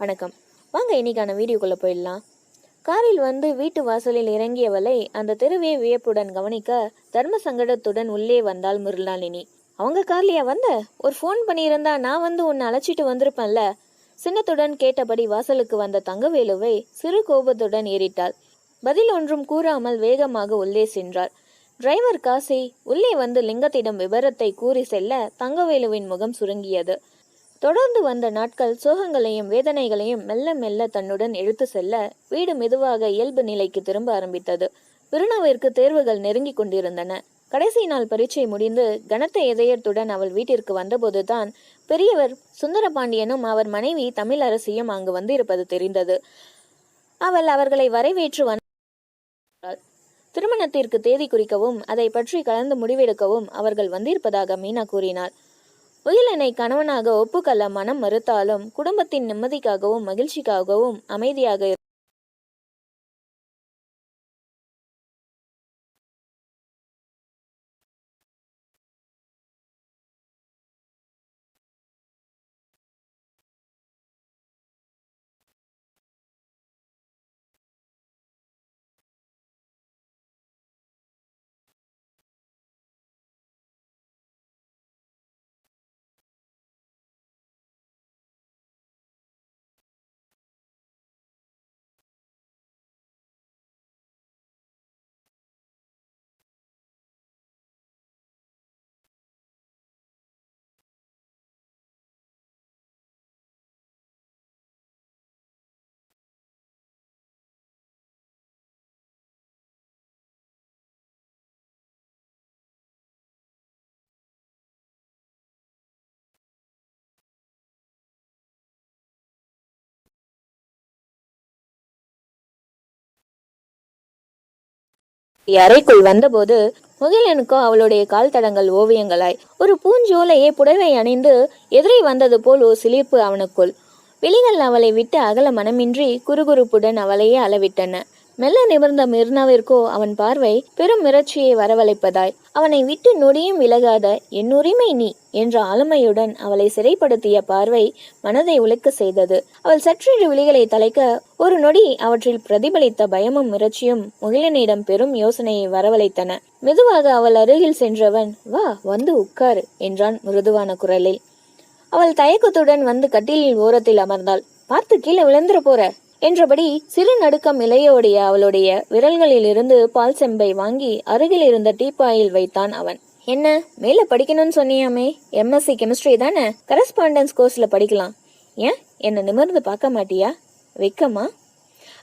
வணக்கம். வாங்க இன்னைக்கான வீடியோக்குள்ளே போயிடலாம். காரில் வந்து வீட்டு வாசலில் இறங்கியவளை அந்த தெருவே வியப்புடன் கவனிக்க தர்ம சங்கடத்துடன் உள்ளே வந்தாள் மிருளாளினி அவங்க கார்லையா வந்த? ஒரு ஃபோன் பண்ணியிருந்தா நான் வந்து உன்னை அழைச்சிட்டு வந்திருப்பேன்ல. சின்னத்துடன் கேட்டபடி வாசலுக்கு வந்த தங்கவேலுவை சிறு கோபத்துடன் ஏறிட்டாள். பதில் ஒன்றும் கூறாமல் வேகமாக உள்ளே சென்றார் டிரைவர் காசி உள்ளே வந்து லிங்கத்திடம் விவரத்தை கூறி செல்ல தங்கவேலுவின் முகம் சுருங்கியது. தொடர்ந்து வந்த நாட்கள் சோகங்களையும் வேதனைகளையும் மெல்ல மெல்ல தன்னுடன் இழுத்து செல்ல வீடு மெதுவாக இயல்பு நிலைக்கு திரும்ப ஆரம்பித்தது. பிருணாவிற்கு தேர்வுகள் நெருங்கிக் கொண்டிருந்தன. கடைசி நாள் பரீட்சை முடிந்து கனத்த இதயத்துடன் அவள் வீட்டிற்கு வந்தபோதுதான் பெரியவர் சுந்தரபாண்டியனும் அவர் மனைவி தமிழரசியும் அங்கு வந்திருப்பது தெரிந்தது. அவள் அவர்களை வரவேற்று வந்தாள் திருமணத்திற்கு தேதி குறிக்கவும் அதை பற்றி கலந்து முடிவெடுக்கவும் அவர்கள் வந்திருப்பதாக மீனா கூறினாள். உயிலனை கணவனாக ஒப்புக்கொள்ள மனம் மறுத்தாலும் குடும்பத்தின் நிம்மதிக்காகவும் மகிழ்ச்சிக்காகவும் அமைதியாக அறைக்குள் வந்தபோது முகிலனுக்கோ அவளுடைய கால் தடங்கள் ஓவியங்களாய் ஒரு பூஞ்சோலையை புடவை அணிந்து எதிரே வந்தது போல் ஒரு சிலிர்ப்பு அவனுக்குள். விழிகள் அவளை விட்டு அகல மனமின்றி குறுகுறுப்புடன் அவளையே அளவிட்டன. மெல்ல நிமிர்ந்த மிர்னாவிற்கோ அவன் பார்வை பெரும் மிரட்சியை வரவழைப்பதாய் அவனை விட்டு நொடியும் விலகாத என் உரிமை நீ என்ற ஆளுமையுடன் அவளை சிறைப்படுத்திய பார்வை மனதை உழைக்க செய்தது. அவள் சற்றென்று விழிகளை தலைக்க ஒரு நொடி அவற்றில் பிரதிபலித்த பயமும் மிரட்சியும் முகிலனிடம் பெரும் யோசனையை வரவழைத்தன. மெதுவாக அவள் அருகில் சென்றவன் வா வந்து உட்காரு என்றான் மிருதுவான குரலில். அவள் தயக்கத்துடன் வந்து கட்டிலில் ஓரத்தில் அமர்ந்தாள். பார்த்து கீழே விழுந்துற போற என்றபடி சிறு நடுக்கம் இலையோடைய அவளுடைய விரல்களிலிருந்து பால் செம்பை வாங்கி அருகில் இருந்த டீப்பாயில் வைத்தான் அவன். என்ன மேல படிக்கணும்னு சொன்னியாமே? எம்எஸ்சி கெமிஸ்ட்ரி தானே? கரஸ்பாண்டன்ஸ் கோர்ஸ்ல படிக்கலாம். ஏன்? என்ன நிமிர்ந்து பார்க்க மாட்டியா? வெக்கமா?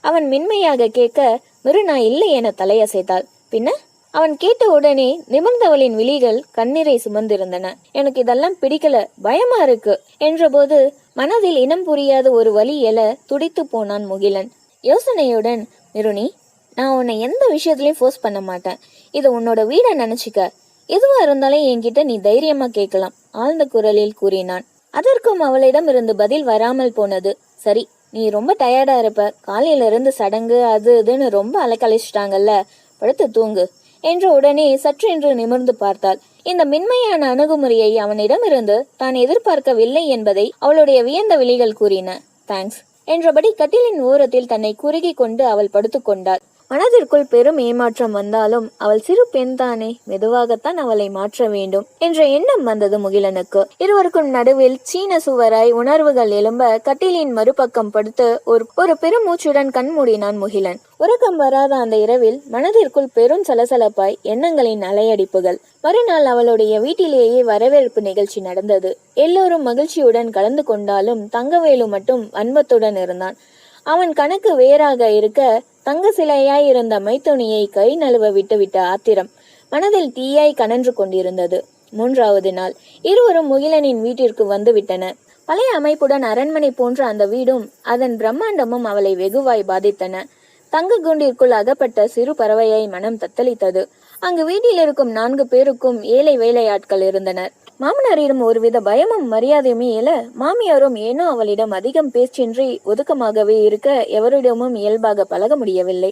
அவன் மென்மையாக கேட்க மிருனா இல்லை என தலையசைத்தாள். பின்ன அவன் கேட்ட உடனே நிமிர்ந்தவளின் விழிகள் கண்ணீரை சுமந்திருந்தன. எனக்கு இதெல்லாம் பிடிக்கல பயமா இருக்கு என்றபோது மனதில் இனம் புரியாத ஒரு வழி எல துடித்து போனான் முகிலன். யோசனையுடன் மிருனி நான் உன்னை எந்த விஷயத்துலயும் ஃபோர்ஸ் பண்ண மாட்டேன். இது உன்னோட வீடை நினைச்சுக்க. எதுவா இருந்தாலும் என்கிட்ட நீ தைரியமா கேட்கலாம் ஆழ்ந்த குரலில் கூறினான். அதற்கும் அவளிடம் இருந்து பதில் வராமல் போனது. சரி நீ ரொம்ப டயர்டாக இருப்ப. காலையில இருந்து சடங்கு அது இதுன்னு ரொம்ப அலைக்கழிச்சிட்டாங்கல்ல. படுத்து தூங்கு. என்ற உடனே சற்றென்று நிமிர்ந்து பார்த்தாள். இந்த மென்மையான அணுகுமுறையை அவனிடமிருந்து தான் எதிர்பார்க்கவில்லை என்பதை அவளுடைய வியந்த விழிகள் கூறின. தேங்க்ஸ் என்றபடி கட்டிலின் ஓரத்தில் தன்னை குறுகி கொண்டு அவள் படுத்துக்கொண்டாள் மனதிற்குள் பெரும் ஏமாற்றம் வந்தாலும் அவள் சிறு பெண்தானே மெதுவாகத்தான் அவளை மாற்ற வேண்டும் என்ற எண்ணம் வந்தது முகிலனுக்கு. இருவருக்கும் நடுவில் சீன சுவராய் உணர்வுகள் எழும்ப கட்டிலின் மறுபக்கம் படுத்து ஒரு ஒரு பெருமூச்சுடன் கண்மூடினான் முகிலன். உறக்கம் வராத அந்த இரவில் மனதிற்குள் பெரும் சலசலப்பாய் எண்ணங்களின் அலையடிப்புகள். மறுநாள் அவளுடைய வீட்டிலேயே வரவேற்பு நிகழ்ச்சி நடந்தது. எல்லோரும் மகிழ்ச்சியுடன் கலந்து கொண்டாலும் தங்கவேலு மட்டும் அன்பத்துடன் இருந்தான். அவன் கணக்கு வேறாக இருக்க தங்க சிலையாய் இருந்த மைத்துணியை கை நழுவ விட்டுவிட்ட ஆத்திரம் மனதில் தீயாய் கனன்று கொண்டிருந்தது. மூன்றாவது நாள். இருவரும் முகிலனின் வீட்டிற்கு வந்துவிட்டன. பழைய அமைப்புடன் அரண்மனை போன்ற அந்த வீடும் அதன் பிரம்மாண்டமும் அவளை வெகுவாய் பாதித்தன. தங்க குண்டிற்குள் அகப்பட்ட சிறு பறவையை மனம் தத்தளித்தது. அங்கு வீட்டில் இருக்கும் நான்கு பேருக்கும் ஏழை வேலையாட்கள் இருந்தனர். மாமனாரிடம் ஒருவித பயமும் மரியாதையுமே எழ மாமியாரும் ஏனோ அவளிடம் அதிகம் பேச்சின்றி ஒதுக்கமாகவே இருக்க எவரிடமும் இயல்பாக பழக முடியவில்லை.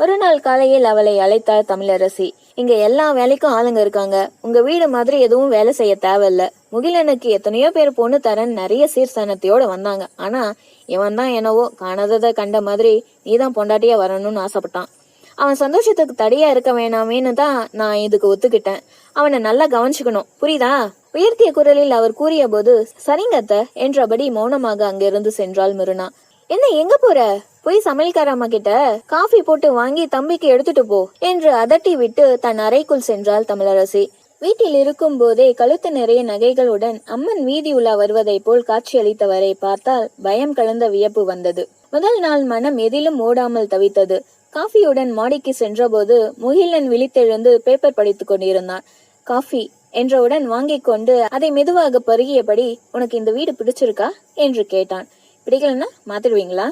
ஒரு நாள் காலையில் அவளை அழைத்தாள் தமிழரசி. இங்க எல்லா வேலைக்கும் ஆளுங்க இருக்காங்க. உங்க வீடு மாதிரி எதுவும் வேலை செய்ய தேவையில்ல. முகிலனுக்கு எத்தனையோ பேர் பொண்ணு தரேன் நிறைய சீர்சனத்தையோட வந்தாங்க. ஆனா இவன் தான் என்னவோ காணாததை கண்ட மாதிரி நீதான் பொண்டாட்டியா வரணும்னு ஆசைப்பட்டான். அவன் சந்தோஷத்துக்கு தடையா இருக்க வேணாமேன்னு தான் நான் இதுக்கு ஒத்துக்கிட்டேன். அவனை நல்லா கவனிச்சுக்கணும். புரியுதா? உயர்த்திய குரலில் அவர் கூறிய போது சரிங்க என்றபடி மௌனமாக அங்கிருந்து சென்றாள் மிருனா. என்ன எங்க போற? போய் சமையல்காரம்மா கிட்ட காஃபி போட்டு வாங்கி தம்பிக்கு எடுத்துட்டு போ என்று அதட்டி விட்டு தன் அறைக்குள் சென்றாள் தமிழரசி. வீட்டில் இருக்கும் போதே கழுத்து நிறைய நகைகளுடன் அம்மன் வீதி உலா வருவதைப் போல் காட்சியளித்தவரை பார்த்தால் பயம் கலந்த வியப்பு வந்தது. முதல் நாள் மனம் எதிலும் ஓடாமல் தவித்தது. காஃபியுடன் மாடிக்கு சென்றபோது முகிலன் விழித்தெழுந்து பேப்பர் படித்துக் கொண்டிருந்தான். காஃபி என்றவுடன் வாங்கிக் கொண்டு அதை மெதுவாக பருகியபடி உனக்கு இந்த வீடு பிடிச்சிருக்கா? என்று கேட்டான். பிடிக்கலன்னா மாத்திடுவீங்களா?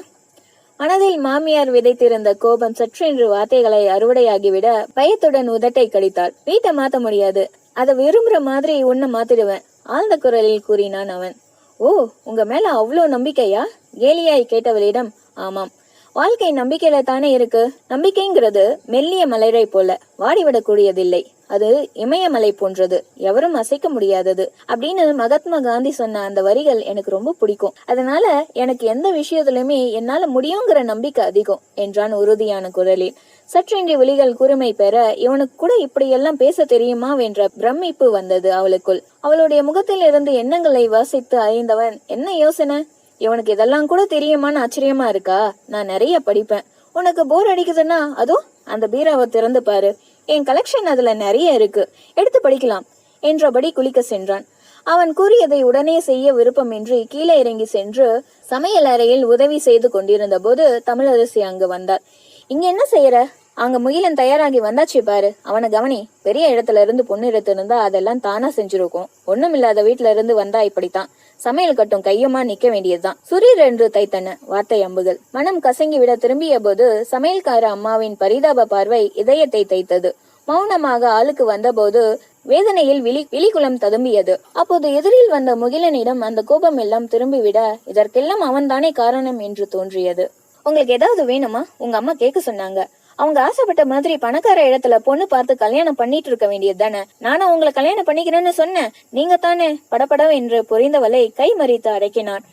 மனதில் மாமியார் விதைத்திருந்த கோபம் சற்றென்று வார்த்தைகளை அறுவடையாகிவிட பயத்துடன் உதட்டை கடித்தாள். வீட்டை மாத்த முடியாது. அதை விரும்புற மாதிரி உன்னை மாத்திடுவேன் ஆழ்ந்த குரலில் கூறினான் அவன். ஓ உங்க மேல அவ்வளோ நம்பிக்கையா? கேலியாய் கேட்டவளிடம் ஆமாம். வாழ்க்கை நம்பிக்கையில தானே இருக்கு? நம்பிக்கைங்கிறது மெல்லிய மலரை போல வாடிவிடக்கூடியதில்லை. அது இமயமலை போன்றது. எவரும் அசைக்க முடியாதது. அப்படின்னு மகாத்மா காந்தி சொன்ன அந்த வரிகள் எனக்கு ரொம்ப பிடிக்கும். அதனால எனக்கு எந்த விஷயத்திலுமே என்னால முடியுங்கிற நம்பிக்கை அதிகம் என்றான் உறுதியான குரலில். சற்றென்றி விழிகள் கூர்மை பெற இவனுக்கு கூட இப்படியெல்லாம் பேச தெரியுமா என்ற பிரமிப்பு வந்தது அவளுக்குள். அவளுடைய முகத்தில் இருந்து எண்ணங்களை வாசித்து அறிந்தவன் என்ன யோசனை? இவனுக்கு இதெல்லாம் கூட தெரியுமான்னு ஆச்சரியமா இருக்கா? நான் நிறைய படிப்பேன். உனக்கு போர் அடிக்குதுன்னா அதோ அந்த பீராவை திறந்து பாரு. என் கலெக்ஷன் அதுல நிறைய இருக்கு. எடுத்து படிக்கலாம். என்றபடி குளிக்க சென்றான். அவன் கூறியதை உடனே செய்ய விருப்பமின்றி கீழே இறங்கி சென்று சமையல் அறையில் உதவி செய்து கொண்டிருந்த போது தமிழரசி அங்கு வந்தார். இங்க என்ன செய்யற? அங்க முகிலன் தயாராகி வந்தாச்சு பாரு. அவனை கவனி பெரிய இடத்துல இருந்து பொண்ணு எடுத்திருந்தா அதெல்லாம் தானா செஞ்சிருக்கும். ஒண்ணும் இல்லாத வீட்டுல இருந்து வந்தா இப்படித்தான். சமையல் கட்டும் கையுமா நிக்க வேண்டியதுதான். சுரீர் என்று தைத்தன வார்த்தை அம்புகள். மனம் கசங்கி விட திரும்பிய போது சமையல்கார அம்மாவின் பரிதாப பார்வை இதயத்தை தைத்தது. மௌனமாக ஆளுக்கு வந்தபோது வேதனையில் விழி விழிகுலம் ததும்பியது. அப்போது எதிரில் வந்த முகிலனிடம் அந்த கோபம் எல்லாம் திரும்பிவிட இதற்கெல்லாம் அவன்தானே காரணம் என்று தோன்றியது. உங்களுக்கு ஏதாவது வேணுமா? உங்க அம்மா கேட்க சொன்னாங்க. அவங்க ஆசைப்பட்ட மாதிரி பணக்கார இடத்துல பொண்ணு பார்த்து கல்யாணம் பண்ணிட்டு இருக்க வேண்டியது தானே? நானும் உங்களை கல்யாணம் பண்ணிக்கிறேன்னு சொன்னேன். நீங்க தானே படபட என்று பொறிந்தவளை கை மறித்து அடக்கினான்.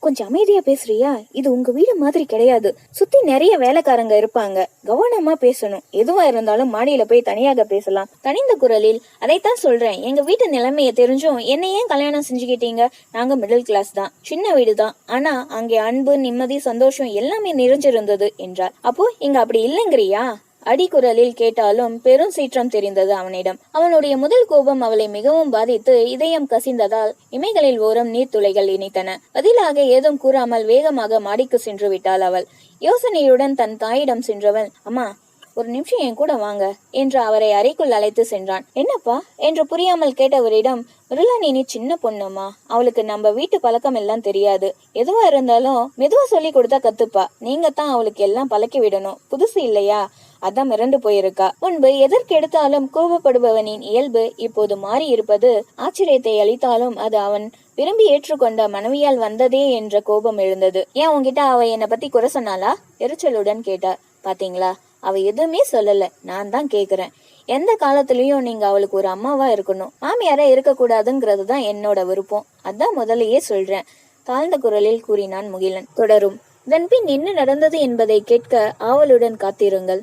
கொஞ்சம் அமைதியா பேசுறியா? இது உங்க வீடு மாதிரி கிடையாது. சுத்தி நிறைய வேலைக்காரங்க இருப்பாங்க. கவனமா பேசணும். எதுவா இருந்தாலும் மாடியில போய் தனியாக பேசலாம். தனிந்த குரலில் அதைத்தான் சொல்றேன். எங்க வீட்டு நிலைமைய தெரிஞ்சும் என்ன ஏன் கல்யாணம் செஞ்சுக்கிட்டீங்க? நாங்க மிடில் கிளாஸ் தான். சின்ன வீடு தான். ஆனா அங்கே அன்பு நிம்மதி சந்தோஷம் எல்லாமே நிறைஞ்சிருந்தது என்றார். அப்போ இங்க அப்படி இல்லைங்கிறியா? அடிக்குரலில் கேட்டாலும் பெரும் சீற்றம் தெரிந்தது அவனிடம். அவனுடைய முதல் கோபம் அவளை மிகவும் பாதித்து இதயம் கசிந்ததால் இமைகளில் ஓரம் நீர்த்துளைகள் இணைத்தன பதிலாக ஏதும் கூறாமல் வேகமாக மாடிக்கு சென்று விட்டாள் அவள். யோசனையுடன் தன் தாயிடம் சென்றவள் அம்மா ஒரு நிமிஷம் என் கூட வாங்க என்று அவரை அறைக்குள் அழைத்து சென்றான். என்னப்பா? என்று புரியாமல் கேட்டவரிடம் மிருளானி நீ சின்ன பொண்ணுமா அவளுக்கு நம்ம வீட்டு பழக்கம் எல்லாம் தெரியாது. எதுவா இருந்தாலும் மெதுவா சொல்லி கொடுத்தா கத்துப்பா. நீங்க தான் அவளுக்கு எல்லாம் பழக்கி விடணும். புதுசு இல்லையா? அதான் மிரண்டு போயிருக்கா. முன்பு எதற்கெடுத்தாலும் கோபப்படுபவனின் இயல்பு இப்போது மாறி இருப்பது ஆச்சரியத்தை அளித்தாலும் அது அவன் விரும்பி ஏற்றுக்கொண்ட மனைவியால் வந்ததே என்ற கோபம் எழுந்தது. ஏன் உன்கிட்ட அவ என்னை பத்தி குறை சொன்னாளா? எரிச்சலுடன் கேட்டா பாத்தீங்களா? அவ எதுவுமே சொல்லல. நான் தான் கேக்குறேன். எந்த காலத்திலயும் நீங்க அவளுக்கு ஒரு அம்மாவா இருக்கணும். மாமியாரா இருக்கக்கூடாதுங்கிறது தான் என்னோட விருப்பம். அதான் முதலையே சொல்றேன். தாழ்ந்த குரலில் கூறினான் முகிலன். தொடரும். இதன்பின் என்ன நடந்தது என்பதை கேட்க ஆவலுடன் காத்திருங்கள்.